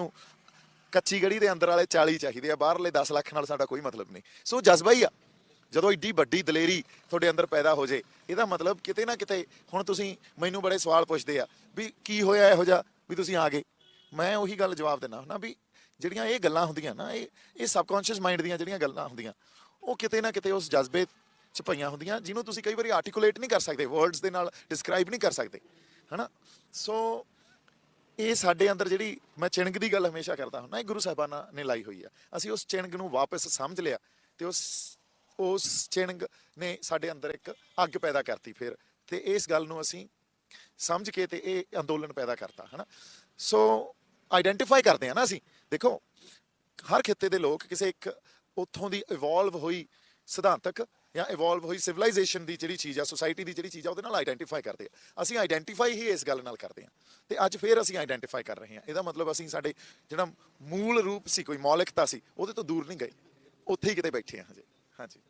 ਨੂੰ ਕੱਚੀ ਗੜੀ ਦੇ ਅੰਦਰ ਵਾਲੇ 40 ਚਾਹੀਦੇ ਆ, ਬਾਹਰਲੇ 10 ਲੱਖ ਨਾਲ ਸਾਡਾ ਕੋਈ ਮਤਲਬ ਨਹੀਂ। ਸੋ ਜਜ਼ਬਾ ਹੀ ਆ। ਜਦੋਂ ਏਡੀ ਵੱਡੀ ਦਲੇਰੀ ਤੁਹਾਡੇ ਅੰਦਰ ਪੈਦਾ ਹੋ ਜੇ, ਇਹਦਾ ਮਤਲਬ ਕਿਤੇ ਨਾ ਕਿਤੇ ਹੁਣ ਤੁਸੀਂ ਮੈਨੂੰ ਬੜੇ ਸਵਾਲ ਪੁੱਛਦੇ ਆ ਵੀ ਕੀ ਹੋਇਆ ਇਹੋ ਜਿਹਾ, ਵੀ ਤੁਸੀਂ ਆ ਗਏ? ਮੈਂ ਉਹੀ ਗੱਲ ਜਵਾਬ ਦਿੰਦਾ ਹੁੰਦਾ ਵੀ ਜਿਹੜੀਆਂ ਇਹ ਗੱਲਾਂ ਹੁੰਦੀਆਂ ਨਾ, ਇਹ ਇਹ ਸਬਕੌਂਸ਼ੀਅਸ ਮਾਈਂਡ ਦੀਆਂ ਜਿਹੜੀਆਂ ਗੱਲਾਂ ਹੁੰਦੀਆਂ, ਉਹ ਕਿਤੇ ਨਾ ਕਿਤੇ ਉਸ ਜਜ਼ਬੇ ਚ ਪਈਆਂ ਹੁੰਦੀਆਂ, ਜਿਹਨੂੰ ਤੁਸੀਂ ਕਈ ਵਾਰੀ ਆਰਟੀਕੂਲੇਟ ਨਹੀਂ ਕਰ ਸਕਦੇ ਵਰਡਸ ਦੇ ਨਾਲ ਡਿਸਕ੍ਰਾਈਬ ਨਹੀਂ ਕਰ ਸਕਦੇ, ਹਨਾ? ਸੋ ਇਹ ਸਾਡੇ ਅੰਦਰ ਜਿਹੜੀ ਮੈਂ ਚਿਣਗ ਦੀ ਗੱਲ ਹਮੇਸ਼ਾ ਕਰਦਾ ਹੁੰਦਾ, ਇਹ ਗੁਰੂ ਸਾਹਿਬਾਨਾਂ ਨੇ ਲਾਈ ਹੋਈ ਆ। ਅਸੀਂ ਉਸ ਚਿਣਗ ਨੂੰ ਵਾਪਸ ਸਮਝ ਲਿਆ ਤੇ ਉਸ ਉਸ ਚਿਣਗ ਨੇ ਸਾਡੇ ਅੰਦਰ ਇੱਕ ਅੱਗ ਪੈਦਾ ਕਰਤੀ ਫਿਰ। ਤੇ ਇਸ ਗੱਲ ਨੂੰ ਅਸੀਂ ਸਮਝ ਕੇ ਤੇ ਇਹ ਅੰਦੋਲਨ ਪੈਦਾ ਕਰਤਾ, ਹਨਾ? ਸੋ ਆਇਡੈਂਟੀਫਾਈ ਕਰਦੇ ਆ ਨਾ ਅਸੀਂ। ਦੇਖੋ, ਹਰ ਖਿੱਤੇ ਦੇ ਲੋਕ ਕਿਸੇ ਇੱਕ ਉੱਥੋਂ ਦੀ ਇਵੋਲਵ ਹੋਈ ਸਿਧਾਂਤਕ ਜਾਂ ਇਵੋਲਵ ਹੋਈ ਸਿਵਲਾਈਜੇਸ਼ਨ ਦੀ ਜਿਹੜੀ ਚੀਜ਼ ਆ ਸੋਸਾਇਟੀ ਦੀ ਜਿਹੜੀ ਚੀਜ਼ ਆ, ਉਹਦੇ ਨਾਲ ਆਈਡੈਂਟੀਫਾਈ ਕਰਦੇ ਆ। ਅਸੀਂ ਆਈਡੈਂਟੀਫਾਈ ਹੀ ਇਸ ਗੱਲ ਨਾਲ ਕਰਦੇ ਆ। ਤੇ ਅੱਜ ਫੇਰ ਅਸੀਂ ਆਈਡੈਂਟੀਫਾਈ ਕਰ ਰਹੇ ਹਾਂ ਇਹਦਾ ਮਤਲਬ ਅਸੀਂ ਸਾਡੇ ਜਿਹੜਾ ਮੂਲ ਰੂਪ ਸੀ, ਕੋਈ ਮੌਲਿਕਤਾ ਸੀ, ਉਹਦੇ ਤੋਂ ਦੂਰ ਨਹੀਂ ਗਏ। ਉੱਥੇ ਹੀ ਕਿਤੇ ਬੈਠੇ ਆ ਹਜੇ। ਹਾਂਜੀ।